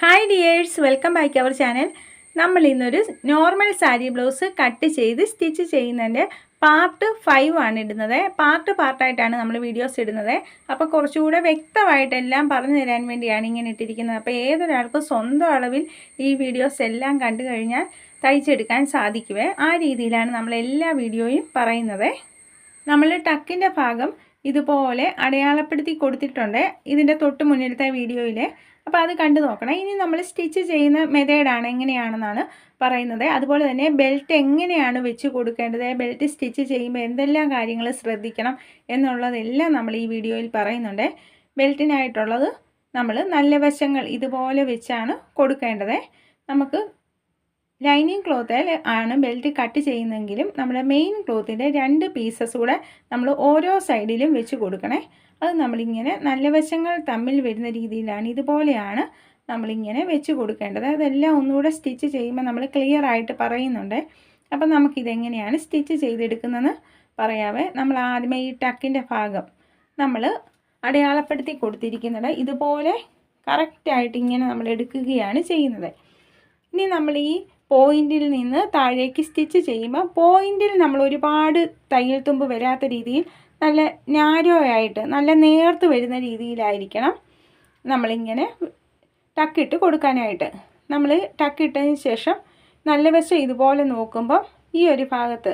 Hi dears welcome back our channel നമ്മൾ ഇന്നൊരു normal sari blouse cut ചെയ്ത് സ്റ്റിച്ച് ചെയ്യുന്നതിന്റെ പാർട്ട് ഫൈവ് ആണ് ഇടുന്നത്. പാർട്ട് പാർട്ടായിട്ടാണ് നമ്മൾ വീഡിയോസ് ഇടുന്നത്. അപ്പോൾ കുറച്ചുകൂടെ വ്യക്തമായിട്ട് എല്ലാം പറഞ്ഞു തരാൻ വേണ്ടിയാണ് ഇങ്ങനെ ഇട്ടിരിക്കുന്നത്. അപ്പോൾ ഏതൊരാൾക്കും സ്വന്തം അളവിൽ ഈ വീഡിയോസ് എല്ലാം കണ്ടു കഴിഞ്ഞാൽ തയ്ച്ചെടുക്കാൻ സാധിക്കുവേ. ആ രീതിയിലാണ് നമ്മൾ എല്ലാ വീഡിയോയും പറയുന്നത്. നമ്മൾ ടക്കിന്റെ ഭാഗം ഇതുപോലെ അടയാളപ്പെടുത്തി കൊടുത്തിട്ടുണ്ട്. ഇതിന്റെ തൊട്ട് മുന്നിലത്തെ വീഡിയോയിൽ അപ്പോൾ അത് കണ്ടു നോക്കണം. ഇനി നമ്മൾ സ്റ്റിച്ച് ചെയ്യുന്ന മെതേഡാണ് എങ്ങനെയാണെന്നാണ് പറയുന്നത്. അതുപോലെ തന്നെ ബെൽറ്റ് എങ്ങനെയാണ് വെച്ച് കൊടുക്കേണ്ടത്? ബെൽറ്റ് സ്റ്റിച്ച് ചെയ്യുമ്പോൾ എന്തെല്ലാം കാര്യങ്ങൾ ശ്രദ്ധിക്കണം എന്നുള്ളതെല്ലാം നമ്മൾ ഈ വീഡിയോയിൽ പറയുന്നുണ്ട്. ബെൽറ്റിനായിട്ടുള്ളത് നമ്മൾ നല്ല വശങ്ങൾ ഇതുപോലെ വെച്ചാണ് കൊടുക്കേണ്ടത്. നമുക്ക് ലൈനിങ് ക്ലോത്തിൽ ആണ് ബെൽറ്റ് കട്ട് ചെയ്യുന്നതെങ്കിലും നമ്മുടെ മെയിൻ ക്ലോത്തിന്റെ രണ്ട് പീസസ് കൂടെ നമ്മൾ ഓരോ സൈഡിലും വെച്ച് കൊടുക്കണേ. അത് നമ്മളിങ്ങനെ നല്ല വശങ്ങൾ തമ്മിൽ വരുന്ന രീതിയിലാണ്. ഇതുപോലെയാണ് നമ്മളിങ്ങനെ വെച്ച് കൊടുക്കേണ്ടത്. അതെല്ലാം ഒന്നുകൂടെ സ്റ്റിച്ച് ചെയ്യുമ്പോൾ നമ്മൾ ക്ലിയർ ആയിട്ട് പറയുന്നുണ്ട്. അപ്പം നമുക്കിതെങ്ങനെയാണ് സ്റ്റിച്ച് ചെയ്തെടുക്കുന്നതെന്ന് പറയാവേ. നമ്മൾ ആദ്യമേ ഈ ടക്കിന്റെ ഭാഗം നമ്മൾ അടയാളപ്പെടുത്തി കൊടുത്തിരിക്കുന്നത് ഇതുപോലെ കറക്റ്റായിട്ട് ഇങ്ങനെ നമ്മൾ എടുക്കുകയാണ് ചെയ്യുന്നത്. ഇനി നമ്മൾ ഈ പോയിന്റിൽ നിന്ന് താഴേക്ക് സ്റ്റിച്ച് ചെയ്യുമ്പോൾ പോയിന്റിൽ നമ്മൾ ഒരുപാട് തയ്യൽ തുമ്പ് വരാത്ത രീതിയിൽ നല്ല നാരോ ആയിട്ട് നല്ല നേർത്ത് വരുന്ന രീതിയിലായിരിക്കണം നമ്മളിങ്ങനെ ടക്കിട്ട് കൊടുക്കാനായിട്ട്. നമ്മൾ ടക്കിട്ടതിന് ശേഷം നല്ല വശം ഇതുപോലെ നോക്കുമ്പോൾ ഈ ഒരു ഭാഗത്ത്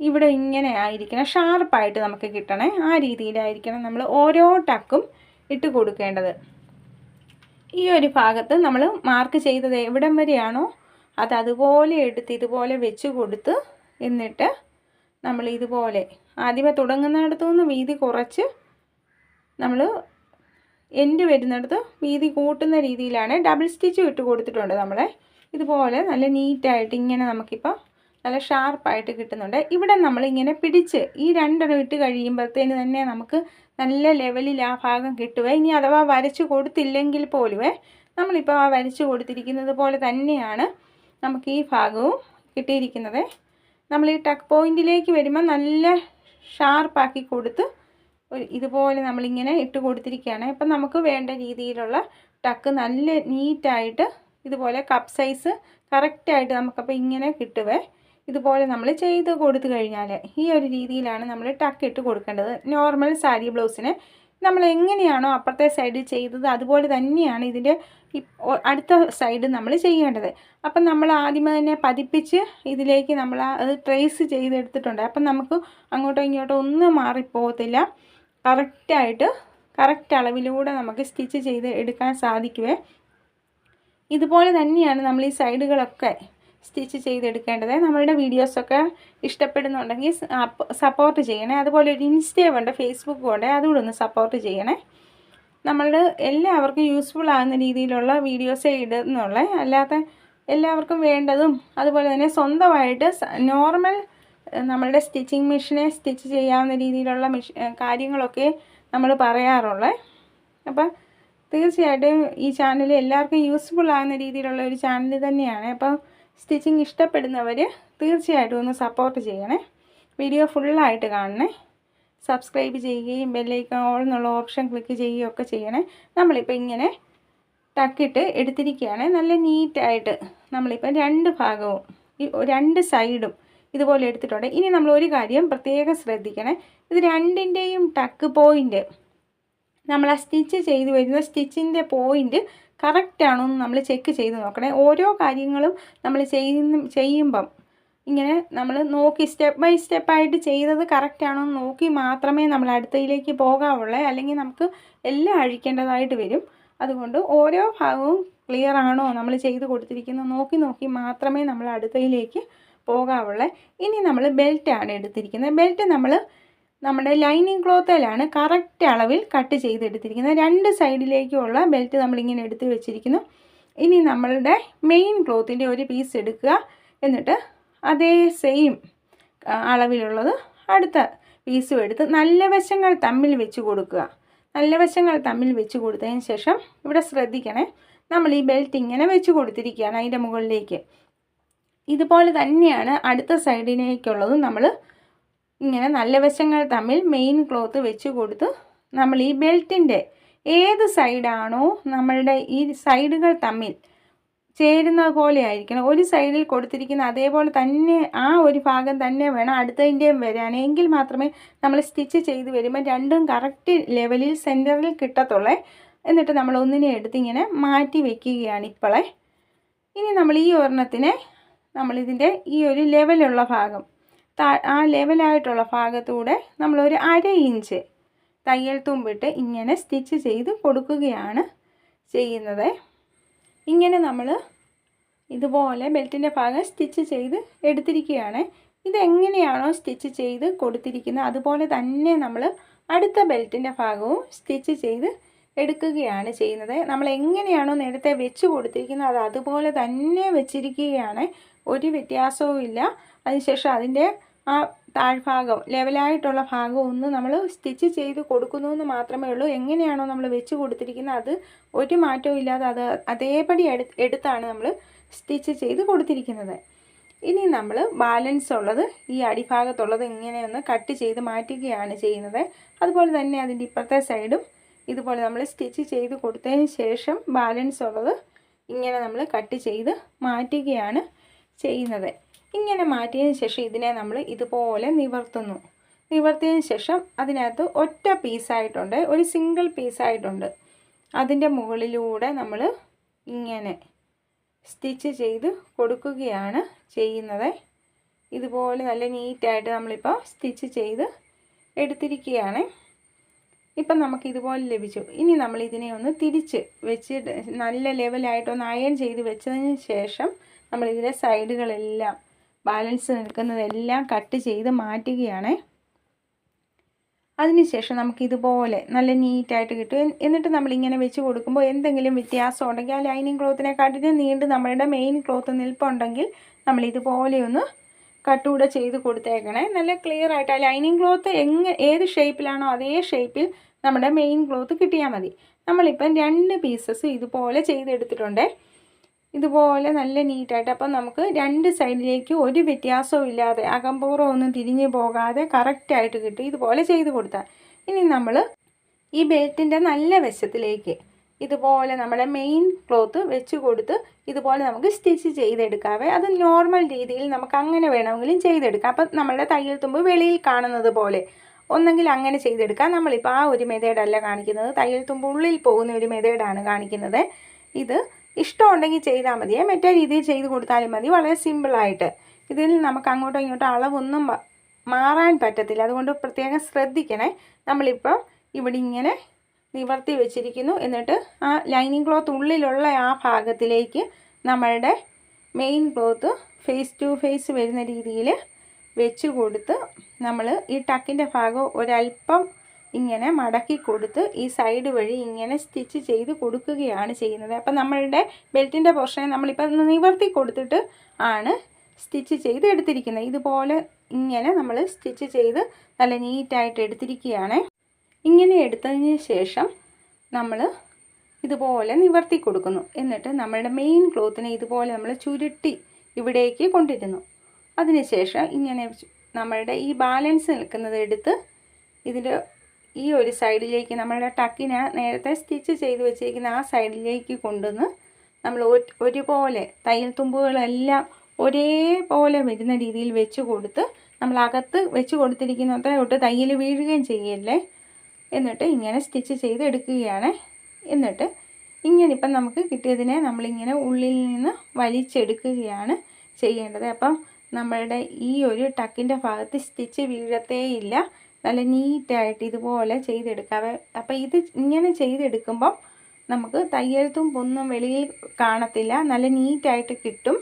ഇവിടെ ഇങ്ങനെ ആയിരിക്കണം. ഷാർപ്പായിട്ട് നമുക്ക് കിട്ടണേ. ആ രീതിയിലായിരിക്കണം നമ്മൾ ഓരോ ടക്കും ഇട്ട് കൊടുക്കേണ്ടത്. ഈ ഒരു ഭാഗത്ത് നമ്മൾ മാർക്ക് ചെയ്തത് എവിടം വരെയാണോ അത് അതുപോലെ എടുത്ത് ഇതുപോലെ വെച്ച് കൊടുത്ത് എന്നിട്ട് നമ്മൾ ഇതുപോലെ ആദ്യമേ തുടങ്ങുന്നിടത്തു നിന്ന് വീതി കുറച്ച് നമ്മൾ എൻഡ് വരുന്നിടത്ത് വീതി കൂട്ടുന്ന രീതിയിലാണ് ഡബിൾ സ്റ്റിച്ച് ഇട്ട് കൊടുത്തിട്ടുണ്ട് നമ്മളെ. ഇതുപോലെ നല്ല നീറ്റായിട്ട് ഇങ്ങനെ നമുക്കിപ്പോൾ നല്ല ഷാർപ്പായിട്ട് കിട്ടുന്നുണ്ട്. ഇവിടെ നമ്മളിങ്ങനെ പിടിച്ച് ഈ രണ്ടെണ്ണം ഇട്ട് കഴിയുമ്പോഴത്തേന് തന്നെ നമുക്ക് നല്ല ലെവലിൽ ആ ഭാഗം കിട്ടുവേ. ഇനി അഥവാ വരച്ച് കൊടുത്തില്ലെങ്കിൽ പോലുവേ നമ്മളിപ്പോൾ ആ വരച്ച് കൊടുത്തിരിക്കുന്നത് പോലെ തന്നെയാണ് നമുക്ക് ഈ ഭാഗവും കിട്ടിയിരിക്കുന്നത്. നമ്മൾ ഈ ടക്ക് പോയിന്റിലേക്ക് വരുമ്പോൾ നല്ല ഷാർപ്പാക്കി കൊടുത്ത് ഇതുപോലെ നമ്മളിങ്ങനെ ഇട്ട് കൊടുത്തിരിക്കുകയാണ്. അപ്പം നമുക്ക് വേണ്ട രീതിയിലുള്ള ടക്ക് നല്ല നീറ്റായിട്ട് ഇതുപോലെ കപ്പ് സൈസ് കറക്റ്റായിട്ട് നമുക്കപ്പോൾ ഇങ്ങനെ കിട്ടുവേ. ഇതുപോലെ നമ്മൾ ചെയ്ത് കൊടുത്തു കഴിഞ്ഞാൽ ഈ ഒരു രീതിയിലാണ് നമ്മൾ ടക്ക് ഇട്ട് കൊടുക്കേണ്ടത്. നോർമൽ സാരി ബ്ലൗസിന് നമ്മൾ എങ്ങനെയാണോ അപ്പുറത്തെ സൈഡ് ചെയ്തത് അതുപോലെ തന്നെയാണ് ഇതിന്റെ അടുത്ത സൈഡ് നമ്മൾ ചെയ്യേണ്ടത്. അപ്പം നമ്മൾ ആദ്യമേ തന്നെ പതിപ്പിച്ച് ഇതിലേക്ക് നമ്മൾ അത് ട്രേസ് ചെയ്തെടുത്തിട്ടുണ്ട്. അപ്പം നമുക്ക് അങ്ങോട്ടോ ഇങ്ങോട്ടോ ഒന്നും മാറിപ്പോകത്തില്ല. കറക്റ്റായിട്ട് കറക്റ്റ് അളവിലൂടെ നമുക്ക് സ്റ്റിച്ച് ചെയ്ത് എടുക്കാൻ സാധിക്കുവേ. ഇതുപോലെ തന്നെയാണ് നമ്മൾ ഈ സൈഡുകളൊക്കെ സ്റ്റിച്ച് ചെയ്തെടുക്കേണ്ടത്. നമ്മളുടെ വീഡിയോസൊക്കെ ഇഷ്ടപ്പെടുന്നുണ്ടെങ്കിൽ സപ്പോർട്ട് ചെയ്യണേ. അതുപോലെ ഒരു ഇൻസ്റ്റയും ഉണ്ട് ഫേസ്ബുക്കും ഉണ്ട് അതുകൂടെ ഒന്ന് സപ്പോർട്ട് ചെയ്യണേ. നമ്മൾ എല്ലാവർക്കും യൂസ്ഫുൾ ആകുന്ന രീതിയിലുള്ള വീഡിയോസേ ഇടുന്നുള്ളേ. അല്ലാത്ത എല്ലാവർക്കും വേണ്ടതും അതുപോലെ തന്നെ സ്വന്തമായിട്ട് നോർമൽ നമ്മളുടെ സ്റ്റിച്ചിങ് മെഷീനെ സ്റ്റിച്ച് ചെയ്യാവുന്ന രീതിയിലുള്ള മെഷീൻ കാര്യങ്ങളൊക്കെ നമ്മൾ പറയാറുള്ളത് അപ്പം തീർച്ചയായിട്ടും ഈ ചാനൽ എല്ലാവർക്കും യൂസ്ഫുൾ ആകുന്ന രീതിയിലുള്ള ഒരു ചാനൽ തന്നെയാണ്. അപ്പം സ്റ്റിച്ചിങ് ഇഷ്ടപ്പെടുന്നവർ തീർച്ചയായിട്ടും ഒന്ന് സപ്പോർട്ട് ചെയ്യണേ. വീഡിയോ ഫുള്ളായിട്ട് കാണണേ. സബ്സ്ക്രൈബ് ചെയ്യുകയും ബെല്ലൈക്കൺ ഓൾ എന്നുള്ള ഓപ്ഷൻ ക്ലിക്ക് ചെയ്യുകയൊക്കെ ചെയ്യണേ. നമ്മളിപ്പോൾ ഇങ്ങനെ ടക്കിട്ട് എടുത്തിരിക്കുകയാണ്. നല്ല നീറ്റായിട്ട് നമ്മളിപ്പോൾ രണ്ട് ഭാഗവും രണ്ട് സൈഡും ഇതുപോലെ എടുത്തിട്ടുണ്ട്. ഇനി നമ്മൾ ഒരു കാര്യം പ്രത്യേകം ശ്രദ്ധിക്കണേ. ഇത് രണ്ടിന്റെയും ടക്ക് പോയിന്റ് നമ്മൾ ആ സ്റ്റിച്ച് ചെയ്ത് വരുന്ന സ്റ്റിച്ചിന്റെ പോയിന്റ് കറക്റ്റാണോ എന്ന് നമ്മൾ ചെക്ക് ചെയ്ത് നോക്കണേ. ഓരോ കാര്യങ്ങളും നമ്മൾ ചെയ്യുന്ന ചെയ്യുമ്പം ഇങ്ങനെ നമ്മൾ നോക്കി സ്റ്റെപ്പ് ബൈ സ്റ്റെപ്പായിട്ട് ചെയ്തത് കറക്റ്റാണോ എന്ന് നോക്കി മാത്രമേ നമ്മൾ അടുത്തയിലേക്ക് പോകാവുള്ളൂ. അല്ലെങ്കിൽ നമുക്ക് എല്ലാം അഴിക്കേണ്ടതായിട്ട് വരും. അതുകൊണ്ട് ഓരോ ഭാഗവും ക്ലിയർ ആണോ നമ്മൾ ചെയ്ത് കൊടുത്തിരിക്കുന്നത് നോക്കി നോക്കി മാത്രമേ നമ്മൾ അടുത്തയിലേക്ക് പോകാവുള്ളൂ. ഇനി നമ്മൾ ബെൽറ്റാണ് എടുത്തിരിക്കുന്നത്. ബെൽറ്റ് നമ്മൾ നമ്മുടെ ലൈനിങ് ക്ലോത്തിലാണ് കറക്റ്റ് അളവിൽ കട്ട് ചെയ്തെടുത്തിരിക്കുന്നത്. രണ്ട് സൈഡിലേക്കുള്ള ബെൽറ്റ് നമ്മളിങ്ങനെ എടുത്ത് വെച്ചിരിക്കുന്നു. ഇനി നമ്മളുടെ മെയിൻ ക്ലോത്തിന്റെ ഒരു പീസ് എടുക്കുക. എന്നിട്ട് അതേ സെയിം അളവിലുള്ളത് അടുത്ത പീസും എടുത്ത് നല്ല വശങ്ങൾ തമ്മിൽ വെച്ച് കൊടുക്കുക. നല്ല വശങ്ങൾ തമ്മിൽ വെച്ച് കൊടുത്തതിന് ശേഷം ഇവിടെ ശ്രദ്ധിക്കണേ നമ്മൾ ഈ ബെൽറ്റ് ഇങ്ങനെ വെച്ച് കൊടുത്തിരിക്കുകയാണ് അതിന്റെ മുകളിലേക്ക്. ഇതുപോലെ തന്നെയാണ് അടുത്ത സൈഡിലേക്കുള്ളതും നമ്മൾ ഇങ്ങനെ നല്ല വശങ്ങൾ തമ്മിൽ മെയിൻ ക്ലോത്ത് വെച്ച് കൊടുത്ത് നമ്മൾ ഈ ബെൽറ്റിന്റെ ഏത് സൈഡാണോ നമ്മളുടെ ഈ സൈഡുകൾ തമ്മിൽ ചേരുന്ന പോലെ ആയിരിക്കണം. ഒരു സൈഡിൽ കൊടുത്തിരിക്കുന്ന അതേപോലെ തന്നെ ആ ഒരു ഭാഗം തന്നെ വേണം അടുത്തതിന്റെയും വരാൻ. എങ്കിൽ മാത്രമേ നമ്മൾ സ്റ്റിച്ച് ചെയ്ത് വരുമ്പോൾ രണ്ടും കറക്റ്റ് ലെവലിൽ സെന്ററിൽ കിട്ടത്തുള്ളേ. എന്നിട്ട് നമ്മൾ ഒന്നിനെ എടുത്ത് ഇങ്ങനെ മാറ്റി വെക്കുകയാണ് ഇപ്പോളെ. ഇനി നമ്മൾ ഈ ഒരെണ്ണത്തിനെ നമ്മളിതിന്റെ ഈ ഒരു ലെവലുള്ള ഭാഗം ആ ലെവലായിട്ടുള്ള ഭാഗത്തൂടെ നമ്മളൊരു അര ഇഞ്ച് തയ്യൽ തുമ്പിട്ട് ഇങ്ങനെ സ്റ്റിച്ച് ചെയ്ത് കൊടുക്കുകയാണ് ചെയ്യുന്നത്. ഇങ്ങനെ നമ്മൾ ഇതുപോലെ ബെൽറ്റിന്റെ ഭാഗം സ്റ്റിച്ച് ചെയ്ത് എടുത്തിരിക്കുകയാണ്. ഇതെങ്ങനെയാണോ സ്റ്റിച്ച് ചെയ്ത് കൊടുത്തിരിക്കുന്നത് അതുപോലെ തന്നെ നമ്മൾ അടുത്ത ബെൽറ്റിന്റെ ഭാഗവും സ്റ്റിച്ച് ചെയ്ത് എടുക്കുകയാണ് ചെയ്യുന്നത്. നമ്മൾ എങ്ങനെയാണോ നേരത്തെ വെച്ച് കൊടുത്തിരിക്കുന്നത് അത് അതുപോലെ തന്നെ വെച്ചിരിക്കുകയാണ്. ഒരു വ്യത്യാസവും ഇല്ല അതിനുശേഷം അതിന്റെ ആ താഴ്ഭാഗം ലെവലായിട്ടുള്ള ഭാഗം ഒന്ന് നമ്മൾ സ്റ്റിച്ച് ചെയ്ത് കൊടുക്കുന്നു എന്ന് മാത്രമേ ഉള്ളൂ. എങ്ങനെയാണോ നമ്മൾ വെച്ച് കൊടുത്തിരിക്കുന്നത് അത് ഒരു മാറ്റവും ഇല്ലാതെ അത് അതേപടി എടുത്താണ് നമ്മൾ സ്റ്റിച്ച് ചെയ്ത് കൊടുത്തിരിക്കുന്നത്. ഇനി നമ്മൾ ബാലൻസ് ഉള്ളത് ഈ അടിഭാഗത്തുള്ളത് ഇങ്ങനെയൊന്ന് കട്ട് ചെയ്ത് മാറ്റുകയാണ് ചെയ്യുന്നത്. അതുപോലെ തന്നെ അതിന്റെ ഇപ്പുറത്തെ സൈഡും ഇതുപോലെ നമ്മൾ സ്റ്റിച്ച് ചെയ്ത് കൊടുത്തതിന് ശേഷം ബാലൻസ് ഉള്ളത് ഇങ്ങനെ നമ്മൾ കട്ട് ചെയ്ത് മാറ്റുകയാണ് ചെയ്യുന്നത്. ഇങ്ങനെ മാറ്റിയതിന് ശേഷം ഇതിനെ നമ്മൾ ഇതുപോലെ നിവർത്തുന്നു. നിവർത്തിയതിന് ശേഷം അതിനകത്ത് ഒറ്റ പീസായിട്ടുണ്ട് ഒരു സിംഗിൾ പീസായിട്ടുണ്ട് അതിന്റെ മുകളിലൂടെ നമ്മൾ ഇങ്ങനെ സ്റ്റിച്ച് ചെയ്ത് കൊടുക്കുകയാണ് ചെയ്യുന്നത്. ഇതുപോലെ നല്ല നീറ്റായിട്ട് നമ്മളിപ്പോൾ സ്റ്റിച്ച് ചെയ്ത് എടുത്തിരിക്കുകയാണ്. ഇപ്പം നമുക്ക് ഇതുപോലെ ലഭിച്ചു. ഇനി നമ്മൾ ഇതിനെ ഒന്ന് തിരിച്ച് വെച്ച് നല്ല ലെവലായിട്ടൊന്ന് അയൺ ചെയ്ത് വെച്ചതിന് ശേഷം നമ്മളിതിന്റെ സൈഡുകളെല്ലാം ബാലൻസ് നിൽക്കുന്നതെല്ലാം കട്ട് ചെയ്ത് മാറ്റുകയാണ്. അതിനുശേഷം നമുക്ക് ഇതുപോലെ നല്ല നീറ്റായിട്ട് കിട്ടും. എന്നിട്ട് നമ്മളിങ്ങനെ വെച്ച് കൊടുക്കുമ്പോൾ എന്തെങ്കിലും വ്യത്യാസം ഉണ്ടെങ്കിൽ ആ ലൈനിങ് ക്ലോത്തിനെക്കാട്ടിലും നീണ്ട് നമ്മളുടെ മെയിൻ ക്ലോത്ത് നിൽപ്പുണ്ടെങ്കിൽ നമ്മൾ ഇതുപോലെ ഒന്ന് കട്ടുകൂടെ ചെയ്ത് കൊടുത്തേക്കണേ. നല്ല ക്ലിയർ ആയിട്ട് ആ ലൈനിങ് ക്ലോത്ത് എങ്ങനെ ഏത് ഷേപ്പിലാണോ അതേ ഷേപ്പിൽ നമ്മുടെ മെയിൻ ക്ലോത്ത് കിട്ടിയാൽ മതി. നമ്മളിപ്പം രണ്ട് പീസസ് ഇതുപോലെ ചെയ്തെടുത്തിട്ടുണ്ട്. ഇതുപോലെ നല്ല നീറ്റായിട്ട്. അപ്പം നമുക്ക് രണ്ട് സൈഡിലേക്ക് ഒരു വ്യത്യാസവും ഇല്ലാതെ അകമ്പൂറം ഒന്നും തിരിഞ്ഞു പോകാതെ കറക്റ്റായിട്ട് കിട്ടും. ഇതുപോലെ ചെയ്ത് കൊടുത്താൽ ഇനി നമ്മൾ ഈ ബെൽറ്റിന്റെ നല്ല വശത്തിലേക്ക് ഇതുപോലെ നമ്മുടെ മെയിൻ ക്ലോത്ത് വെച്ച് കൊടുത്ത് ഇതുപോലെ നമുക്ക് സ്റ്റിച്ച് ചെയ്തെടുക്കാവേ. അത് നോർമൽ രീതിയിൽ നമുക്ക് അങ്ങനെ വേണമെങ്കിലും ചെയ്തെടുക്കാം. അപ്പം നമ്മുടെ തയ്യൽ തുമ്പ് വെളിയിൽ കാണുന്നത് പോലെ ഒന്നെങ്കിൽ അങ്ങനെ ചെയ്തെടുക്കാം. നമ്മളിപ്പോൾ ആ ഒരു മെതേഡല്ല കാണിക്കുന്നത്. തയ്യൽ തുമ്പ് ഉള്ളിൽ പോകുന്ന ഒരു മെതേഡാണ് കാണിക്കുന്നത്. ഇത് ഇഷ്ടമുണ്ടെങ്കിൽ ചെയ്താൽ മതിയേ മറ്റേ രീതിയിൽ ചെയ്ത് കൊടുത്താലും മതി. വളരെ സിമ്പിളായിട്ട് ഇതിൽ നമുക്ക് അങ്ങോട്ടോ ഇങ്ങോട്ടോ അളവൊന്നും മാറാൻ പറ്റത്തില്ല. അതുകൊണ്ട് പ്രത്യേകം ശ്രദ്ധിക്കണേ. നമ്മളിപ്പോൾ ഇവിടെ ഇങ്ങനെ നിവർത്തി വെച്ചിരിക്കുന്നു. എന്നിട്ട് ആ ലൈനിങ് ക്ലോത്ത് ഉള്ളിലുള്ള ആ ഭാഗത്തിലേക്ക് നമ്മളുടെ main cloth face to face വരുന്ന രീതിയിൽ വെച്ച് കൊടുത്ത് നമ്മൾ ഈ ടക്കിന്റെ ഭാഗം ഒരല്പം ഇങ്ങനെ മടക്കി കൊടുത്ത് ഈ സൈഡ് വഴി ഇങ്ങനെ സ്റ്റിച്ച് ചെയ്ത് കൊടുക്കുകയാണ് ചെയ്യുന്നത്. അപ്പം നമ്മളുടെ ബെൽറ്റിന്റെ പോർഷനെ നമ്മളിപ്പോൾ നിവർത്തി കൊടുത്തിട്ട് ആണ് സ്റ്റിച്ച് ചെയ്ത് എടുത്തിരിക്കുന്നത്. ഇതുപോലെ ഇങ്ങനെ നമ്മൾ സ്റ്റിച്ച് ചെയ്ത് നല്ല നീറ്റായിട്ട് എടുത്തിരിക്കുകയാണ്. ഇങ്ങനെ എടുത്തതിന് ശേഷം നമ്മൾ ഇതുപോലെ നിവർത്തി കൊടുക്കുന്നു. എന്നിട്ട് നമ്മളുടെ മെയിൻ ക്ലോത്തിനെ ഇതുപോലെ നമ്മൾ ചുരുട്ടി ഇവിടേക്ക് കൊണ്ടിരുന്നു അതിനുശേഷം ഇങ്ങനെ നമ്മളുടെ ഈ ബാലൻസ് നിൽക്കുന്നത് എടുത്ത് ഇതിന്റെ ഈ ഒരു സൈഡിലേക്ക് നമ്മളുടെ ടക്കിന് നേരത്തെ സ്റ്റിച്ച് ചെയ്ത് വെച്ചിരിക്കുന്ന ആ സൈഡിലേക്ക് കൊണ്ടുവന്ന് നമ്മൾ ഒരുപോലെ തയ്യൽ തുമ്പുകളെല്ലാം ഒരേപോലെ വരുന്ന രീതിയിൽ വെച്ച് കൊടുത്ത് നമ്മൾ അകത്ത് വെച്ച് കൊടുത്തിരിക്കുന്നത്ര തൊട്ട് തയ്യൽ വീഴുകയും ചെയ്യല്ലേ? എന്നിട്ട് ഇങ്ങനെ സ്റ്റിച്ച് ചെയ്ത് എടുക്കുകയാണ്. എന്നിട്ട് ഇങ്ങനെ ഇപ്പം നമുക്ക് കിട്ടിയതിനെ നമ്മളിങ്ങനെ ഉള്ളിൽ നിന്ന് വലിച്ചെടുക്കുകയാണ് ചെയ്യേണ്ടത്. അപ്പം നമ്മളുടെ ഈ ഒരു ടക്കിന്റെ ഭാഗത്ത് സ്റ്റിച്ച് വീഴത്തേയില്ല. നല്ല നീറ്റായിട്ട് ഇതുപോലെ ചെയ്തെടുക്കാവേ. അപ്പോൾ ഇത് ഇങ്ങനെ ചെയ്തെടുക്കുമ്പം നമുക്ക് തയ്യൽ തുമ്പൊന്നും വെളിയിൽ കാണത്തില്ല. നല്ല നീറ്റായിട്ട് കിട്ടും.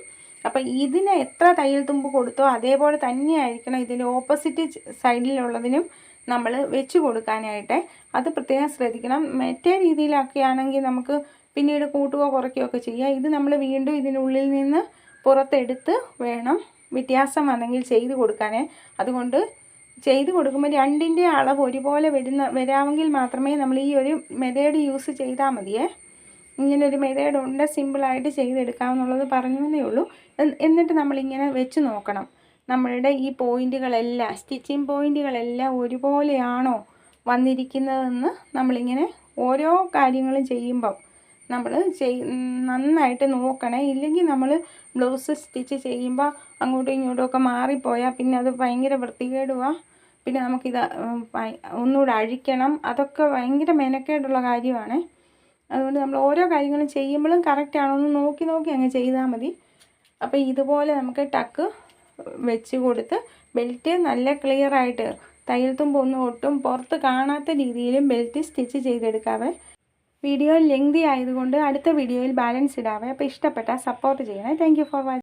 അപ്പം ഇതിന് എത്ര തയ്യൽ തുമ്പ് കൊടുത്തോ അതേപോലെ തന്നെയായിരിക്കണം ഇതിന്റെ ഓപ്പോസിറ്റ് സൈഡിലുള്ളതിനും നമ്മൾ വെച്ച് കൊടുക്കാനായിട്ട്. അത് പ്രത്യേകം ശ്രദ്ധിക്കണം. മറ്റേ രീതിയിലൊക്കെ ആണെങ്കിൽ നമുക്ക് പിന്നീട് കൂട്ടുകയോ കുറയ്ക്കുകയോ ഒക്കെ ചെയ്യാം. ഇത് നമ്മൾ വീണ്ടും ഇതിനുള്ളിൽ നിന്ന് പുറത്തെടുത്ത് വേണം വ്യത്യാസം വന്നെങ്കിൽ ചെയ്ത് കൊടുക്കാനേ. അതുകൊണ്ട് ചെയ്ത് കൊടുക്കുമ്പോൾ രണ്ടിന്റെ അളവ് ഒരുപോലെ വരുന്ന വരാമെങ്കിൽ മാത്രമേ നമ്മൾ ഈ ഒരു മെതേഡ് യൂസ് ചെയ്താൽ മതിയേ. ഇങ്ങനൊരു മെതേഡ് ഉണ്ട് സിമ്പിളായിട്ട് ചെയ്തെടുക്കാമെന്നുള്ളത് പറഞ്ഞു എന്നേ ഉള്ളൂ എന്നിട്ട് നമ്മളിങ്ങനെ വെച്ച് നോക്കണം. നമ്മളുടെ ഈ പോയിന്റുകളെല്ലാം സ്റ്റിച്ചിങ് പോയിന്റുകളെല്ലാം ഒരുപോലെയാണോ വന്നിരിക്കുന്നതെന്ന് നമ്മളിങ്ങനെ ഓരോ കാര്യങ്ങളും ചെയ്യുമ്പം നമ്മൾ ചെയ് നന്നായിട്ട് നോക്കണേ. ഇല്ലെങ്കിൽ നമ്മൾ ബ്ലൗസ് സ്റ്റിച്ച് ചെയ്യുമ്പോൾ അങ്ങോട്ടും ഇങ്ങോട്ടും ഒക്കെ മാറിപ്പോയാൽ പിന്നെ അത് ഭയങ്കര വൃത്തികേടുവാ. പിന്നെ നമുക്കിത് ഒന്നുകൂടെ അഴിക്കണം. അതൊക്കെ ഭയങ്കര മെനക്കേടുള്ള കാര്യമാണ്. അതുകൊണ്ട് നമ്മൾ ഓരോ കാര്യങ്ങളും ചെയ്യുമ്പോഴും കറക്റ്റ് ആണോ. എന്ന് നോക്കി നോക്കി അങ്ങ് ചെയ്താൽ മതി. അപ്പോൾ ഇതുപോലെ നമുക്ക് ടക്ക് വെച്ച് കൊടുത്ത് ബെൽറ്റ് നല്ല ക്ലിയറായിട്ട് തയ്യൽ തുമ്പ് ഒന്നും ഒട്ടും പുറത്ത് കാണാത്ത രീതിയിലും ബെൽറ്റ് സ്റ്റിച്ച് ചെയ്തെടുക്കാവേ. വീഡിയോ ലെങ്തി ആയതുകൊണ്ട് അടുത്ത വീഡിയോയിൽ ബാലൻസ് ഇടാവേ. അപ്പോൾ ഇഷ്ടപ്പെട്ടാൽ സപ്പോർട്ട് ചെയ്യണേ. Thank for watching